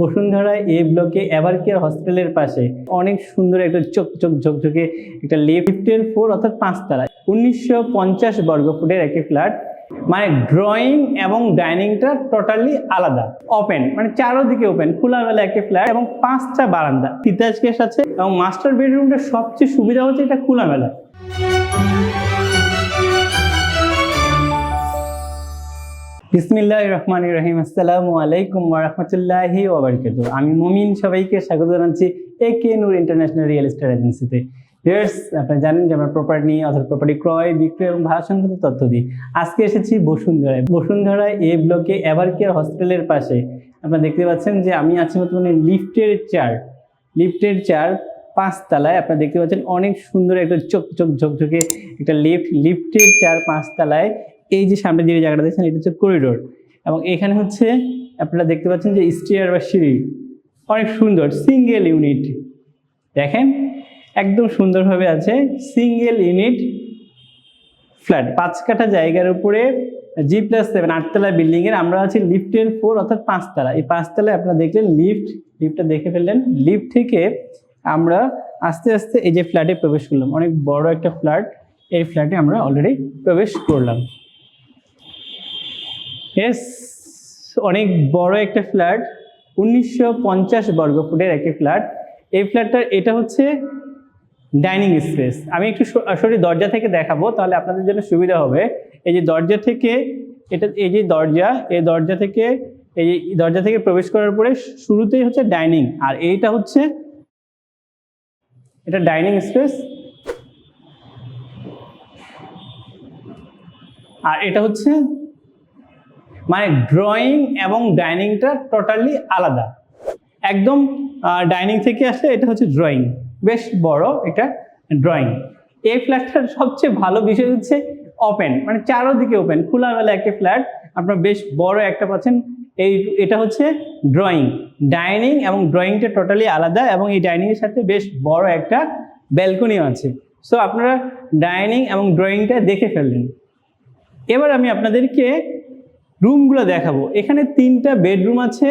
বসুন্ধরা এ ব্লকে ever care হসপিটালের পাশে অনেক সুন্দর একটা চোখ চোখ ঝকঝকে একটা লিফটের ফোর অর্থাৎ পাঁচতলা। উনিশশো পঞ্চাশ বর্গ ফুটের একটি ফ্ল্যাট মানে ড্রয়িং এবং ডাইনিংটা টোটালি আলাদা। ওপেন মানে চারোদিকে ওপেন খোলামেলা একটি ফ্ল্যাট এবং পাঁচটা বারান্দা। তিতাস কেস আছে এবং মাস্টার বেডরুমটা সবচেয়ে সুবিধা হচ্ছে এটা খোলামেলা। বিসমিল্লাহ রহমান রহিম। আসসালামু আলাইকুম ওরহমতুল্লাহি ওবরকাতু আমি মুমিন সবাইকে স্বাগত জানাচ্ছি A K Noor international real estate এজেন্সিতে। ভিউয়ার্স, আপনারা জানেন যে আমরা প্রপার্টি অথবা প্রপার্টি ক্রয়, বিক্রয় এবং ভাড়া সংক্রান্ত তথ্য দিই। আজকে এসেছি বসুন্ধরায়। বসুন্ধরায় এ ব্লকে এভার কেয়ার হসপিটালের পাশে। আপনারা দেখতে পাচ্ছেন যে আমি আছি বর্তমানে লিফটের চার। লিফটের চার পাঁচতলায় আপনারা দেখতে পাচ্ছেন অনেক সুন্দর একটা চোখ ঝকঝকে একটা লিফট। লিফটের চার পাঁচতলায় এই যে সামনে যে জায়গাটা দেখছেন, এটা হচ্ছে করিডোর এবং এখানে হচ্ছে আপনারা দেখতে পাচ্ছেন যে স্টেয়ার বা সিঁড়ি অনেক সুন্দর সিঙ্গেল ইউনিট দেখেন, একদম সুন্দরভাবে আছে সিঙ্গেল ইউনিট ফ্ল্যাট পাঁচ কাঠা জায়গার উপরে জি প্লাস সেভেন আটতলা বিল্ডিং এর, আমরা আছি লিফটের ফোর অর্থাৎ পাঁচতলা। এই পাঁচতলায় আপনারা দেখলেন লিফট লিফটটা দেখে ফেললেন। লিফট থেকে আমরা আস্তে আস্তে এই যে ফ্ল্যাটে প্রবেশ করলাম। অনেক বড় একটা ফ্ল্যাট এই ফ্ল্যাটে আমরা অলরেডি প্রবেশ করলাম। এস অনেক বড় একটা ফ্ল্যাট উনিশশো পঞ্চাশ বর্গ ফুটের একটি ফ্ল্যাট এই ফ্ল্যাটটার এটা হচ্ছে ডাইনিং স্পেস আমি একটু সরি, দরজা থেকে দেখাবো, তাহলে আপনাদের জন্য সুবিধা হবে। এই যে দরজা থেকে, এটা, এই যে দরজা, এই দরজা থেকে, এই দরজা থেকে প্রবেশ করার পরে শুরুতেই হচ্ছে ডাইনিং আর এইটা হচ্ছে, এটা ডাইনিং স্পেস আর এটা হচ্ছে মানে ড্রয়িং এবং ডাইনিংটা টোটালি আলাদা। একদম ডাইনিং থেকে আসলে এটা হচ্ছে ড্রয়িং বেশ বড় এটা ড্রয়িং এই ফ্ল্যাটটার সবচেয়ে ভালো বিষয় হচ্ছে ওপেন মানে চারোদিকে ওপেন খোলামেলা একটা ফ্ল্যাট আপনার বেশ বড় একটা পাচ্ছেন। এই, এটা হচ্ছে ড্রয়িং ডাইনিং এবং ড্রয়িংটা টোটালি আলাদা এবং এই ডাইনিংয়ের সাথে বেশ বড় একটা ব্যালকনিও আছে। সো আপনারা ডাইনিং এবং ড্রয়িংটা দেখে ফেললেন। এবার আমি আপনাদেরকে রুমগুলো দেখাবো। এখানে তিনটা বেডরুম আছে,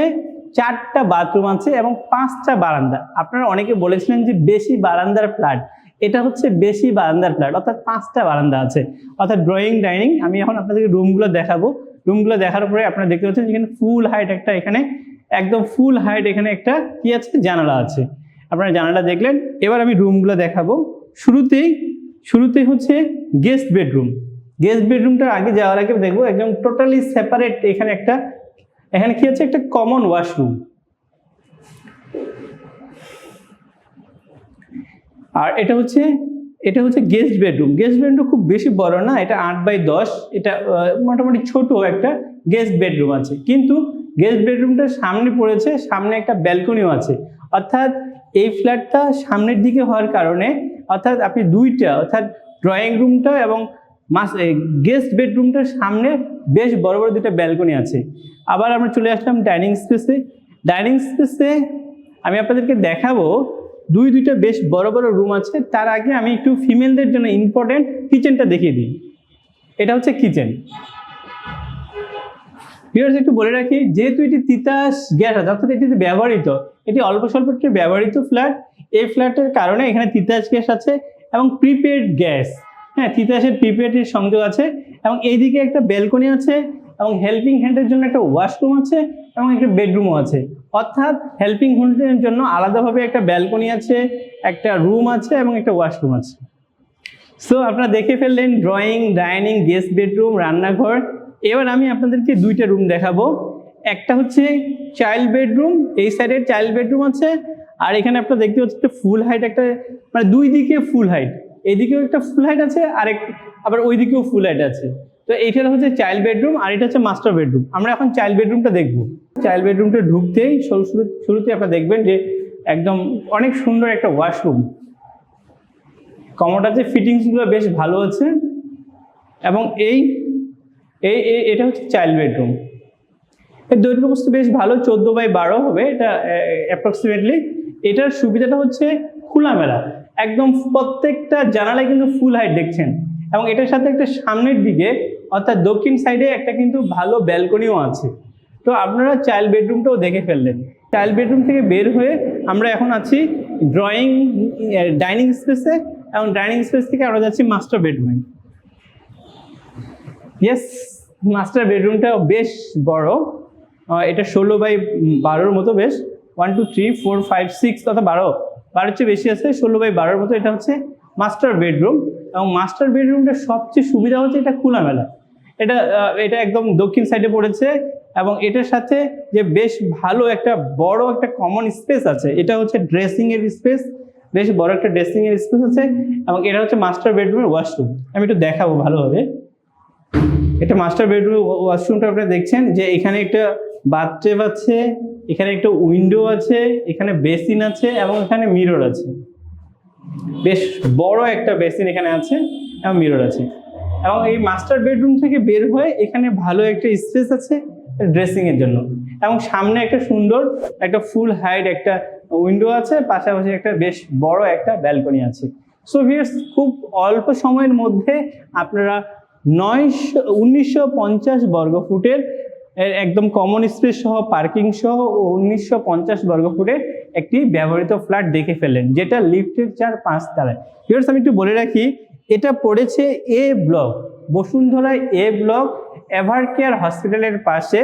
চারটা বাথরুম আছে এবং পাঁচটা বারান্দা। আপনারা অনেকে বলেছিলেন যে বেশি বারান্দার ফ্ল্যাট। এটা হচ্ছে বেশি বারান্দার ফ্ল্যাট, অর্থাৎ পাঁচটা বারান্দা আছে। অর্থাৎ ড্রয়িং ডাইনিং আমি এখন আপনাদেরকে রুমগুলো দেখাবো। রুমগুলো দেখার পরে আপনারা দেখতে পাচ্ছেন এখানে ফুল হাইট একটা এখানে, একদম ফুল হাইট এখানে একটা কি আছে? জানালা আছে। আপনারা জানালা দেখলেন। এবার আমি রুমগুলো দেখাবো। শুরুতেই শুরুতেই হচ্ছে গেস্ট বেডরুম গেস্ট বেডরুমটার আগে যাওয়ার আগে দেখব একদম টোটালি সেপারেট এখানে একটা, এখানে কি আছে? একটা কমন ওয়াশরুম। আর এটা হচ্ছে এটা হচ্ছে গেস্ট বেডরুম। গেস্ট বেডরুম খুব বেশি বড় না, এটা আট বাই দশ, এটা মোটামুটি ছোট একটা গেস্ট বেডরুম আছে। কিন্তু গেস্ট বেডরুমটার সামনে পড়েছে, সামনে একটা ব্যালকনিও আছে। অর্থাৎ এই ফ্ল্যাটটা সামনের দিকে হওয়ার কারণে, অর্থাৎ আপনি দুইটা, অর্থাৎ ড্রয়িং রুমটা এবং মাস গেস্ট বেডরুমটার সামনে বেশ বড় বড় দুটো ব্যালকনি আছে। আবার আমরা চলে আসলাম ডাইনিং স্পেসে ডাইনিং স্পেসে আমি আপনাদেরকে দেখাবো দুই, দুইটা বেশ বড় বড় রুম আছে। তার আগে আমি একটু ফিমেলদের জন্য ইম্পর্টেন্ট কিচেনটা দেখিয়ে দিই। এটা হচ্ছে কিচেন ভিউয়ার্স একটু বলে রাখি, যেহেতু এটি তিতাস গ্যাস আছে অর্থাৎ এটি ব্যবহৃত, এটি অল্প স্বল্প একটি ব্যবহৃত ফ্ল্যাট এই ফ্ল্যাটের কারণে এখানে তিতাস গ্যাস আছে এবং প্রিপেড গ্যাস হ্যাঁ তিতাসের প্রিপেডের সংযোগ আছে এবং এইদিকে একটা ব্যালকনি আছে এবং হেল্পিং হ্যান্ডের জন্য একটা ওয়াশরুম আছে এবং একটা বেডরুমও আছে। অর্থাৎ হেল্পিং হ্যান্ডের জন্য আলাদাভাবে একটা ব্যালকনি আছে, একটা রুম আছে এবং একটা ওয়াশরুম আছে। সো আপনারা দেখে ফেললেন ড্রয়িং ডাইনিং গেস্ট বেডরুম রান্নাঘর। এবার আমি আপনাদেরকে দুইটা রুম দেখাবো। একটা হচ্ছে চাইল্ড বেডরুম এই সাইডের চাইল্ড বেডরুম আছে। আর এখানে আপনারা দেখতে পাচ্ছেন ফুল হাইট একটা মানে দুই দিকে ফুল হাইট এইদিকেও একটা ফুল হাইট আছে আর এক আবার ওই দিকেও ফুল হাইট আছে। তো এইটা হচ্ছে চাইল্ড বেডরুম আর এটা হচ্ছে মাস্টার বেডরুম আমরা এখন চাইল্ড বেডরুমটা দেখব। চাইল্ড বেডরুমটা ঢুকতেই শুরু শুরু শুরুতে আপনারা দেখবেন যে একদম অনেক সুন্দর একটা ওয়াশরুম আছে ফিটিংসগুলো বেশ ভালো আছে। এবং এই এই এই- এটা হচ্ছে চাইল্ড বেডরুম এর দৈর্ঘ্য বস্তু বেশ ভালো, চোদ্দ বাই বারো হবে। এটা অ্যাপ্রক্সিমেটলি এটার সুবিধাটা হচ্ছে খোলামেলা। একদম প্রত্যেকটা জানালায় কিন্তু ফুল হাইট দেখছেন। এবং এটার সাথে একটা সামনের দিকে, অর্থাৎ দক্ষিণ সাইডে একটা কিন্তু ভালো ব্যালকনিও আছে। তো আপনারা চাইল্ড বেডরুমটাও দেখে ফেললেন। চাইল্ড বেডরুম থেকে বের হয়ে আমরা এখন আছি ড্রয়িং ডাইনিং স্পেসে এবং ডাইনিং স্পেস থেকে আমরা যাচ্ছি মাস্টার বেডরুমে ইয়েস মাস্টার বেডরুমটা বেশ বড়। এটা ষোলো বাই বারোর মতো বেশ। One two three four five six অর্থাৎ বারো। বারোর চেয়ে বেশি আছে, ষোলো বাই বারোর মতো, এটা হচ্ছে মাস্টার বেডরুম এবং মাস্টার বেডরুমটা সবচেয়ে সুবিধা হচ্ছে এটা খোলামেলা এটা এটা একদম দক্ষিণ সাইডে পড়েছে এবং এটার সাথে যে বেশ ভালো একটা বড় একটা কমন স্পেস আছে, এটা হচ্ছে ড্রেসিং এর স্পেস বেশ বড় একটা ড্রেসিং এর স্পেস আছে এবং এটা হচ্ছে মাস্টার বেডরুমের ওয়াশরুম আমি একটু দেখাবো ভালোভাবে। এটা মাস্টার বেডরুম ওয়াশরুমটা আপনি দেখছেন যে এখানে একটা বাথটেব আছে এখানে একটা উইন্ডো আছে, এখানে বেসিন আছে এবং এখানে মিরর আছে। বেশ বড় একটা বেসিন এখানে আছে এবং মিরর আছে। এবং এই মাস্টার বেডরুম থেকে বের হয়ে এখানে ভালো একটা স্পেস আছে ড্রেসিং এর জন্য। এবং সামনে একটা সুন্দর একটা ফুল হাইট একটা উইন্ডো আছে, পাশাপাশি একটা বেশ বড় একটা ব্যালকনি আছে। সো ভিয়ার্স খুব অল্প সময়ের মধ্যে আপনারা নয়শো, উনিশশো পঞ্চাশ বর্গ ফুটের এর একদম কমন স্পেস সহ পার্কিং সহ উনিশশো পঞ্চাশ বর্গ ফুটের একটি ব্যবহৃত ফ্ল্যাট দেখে ফেললেন, যেটা লিফটের চার পাঁচ ভিউয়ার্স আমি একটু বলে রাখি, এটা পড়েছে A block Bashundhara A block Ever Care হসপিটালের পাশে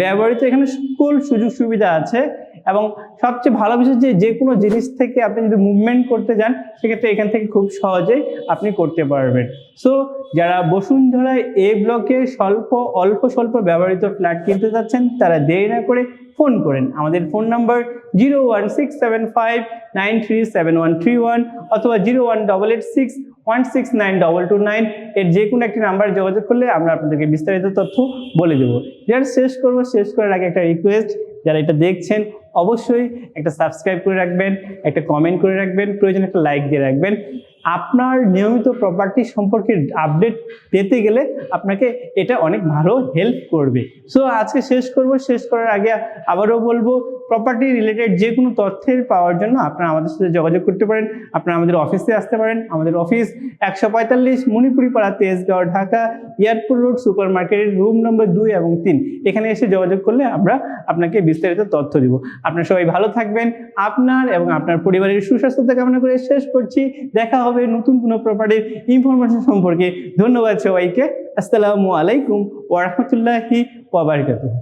ব্যবহৃত এখানে সকল সুযোগ সুবিধা আছে। এবং সবচেয়ে ভালো বিষয় যে যে কোনো জিনিস থেকে আপনি যদি মুভমেন্ট করতে যান, সেক্ষেত্রে এখান থেকে খুব সহজেই আপনি করতে পারবেন। সো যারা বসুন্ধরায় এ ব্লকে স্বল্প, অল্প, স্বল্প ব্যবহৃত ফ্ল্যাট কিনতে যাচ্ছেন, তারা দেরি না করে ফোন করেন। আমাদের phone number zero one six seven five nine three seven one three one অথবা zero one double eight six one six nine double two nine এর যে কোনো একটি নাম্বারে যোগাযোগ করলে আমরা আপনাদেরকে বিস্তারিত তথ্য বলে দেবো। যারা শেষ করব, শেষ করার আগে একটা রিকোয়েস্ট যারা এটা দেখছেন অবশ্যই একটা সাবস্ক্রাইব করে রাখবেন, একটা কমেন্ট করে রাখবেন, প্রয়োজন একটা লাইক দিয়ে রাখবেন। আপনার নিয়মিত প্রপার্টি সম্পর্কে আপডেট পেতে গেলে আপনাকে এটা অনেক ভালো হেল্প করবে। সো আজকে শেষ করব, শেষ করার আগে আবারও বলব প্রপার্টি রিলেটেড যে কোনো তথ্যের পাওয়ার জন্য আপনারা আমাদের সাথে যোগাযোগ করতে পারেন। আপনারা আমাদের অফিসে আসতে পারেন। আমাদের অফিস একশো পঁয়তাল্লিশ Monipuri Para Tejgaon Dhaka airport road super মার্কেটের রুম নম্বর দুই এবং তিন। এখানে এসে যোগাযোগ করলে আমরা আপনাকে বিস্তারিত তথ্য দিব। আপনারা সবাই ভালো থাকবেন। আপনার এবং আপনার পরিবারের সুস্বাস্থ্যতা কামনা করে শেষ করছি। দেখা হবে নতুন কোনো প্রপার্টির ইনফরমেশন সম্পর্কে। ধন্যবাদ সবাইকে। আসসালামু আলাইকুম ওয়া রাহমাতুল্লাহি ওয়া বারাকাতুহু।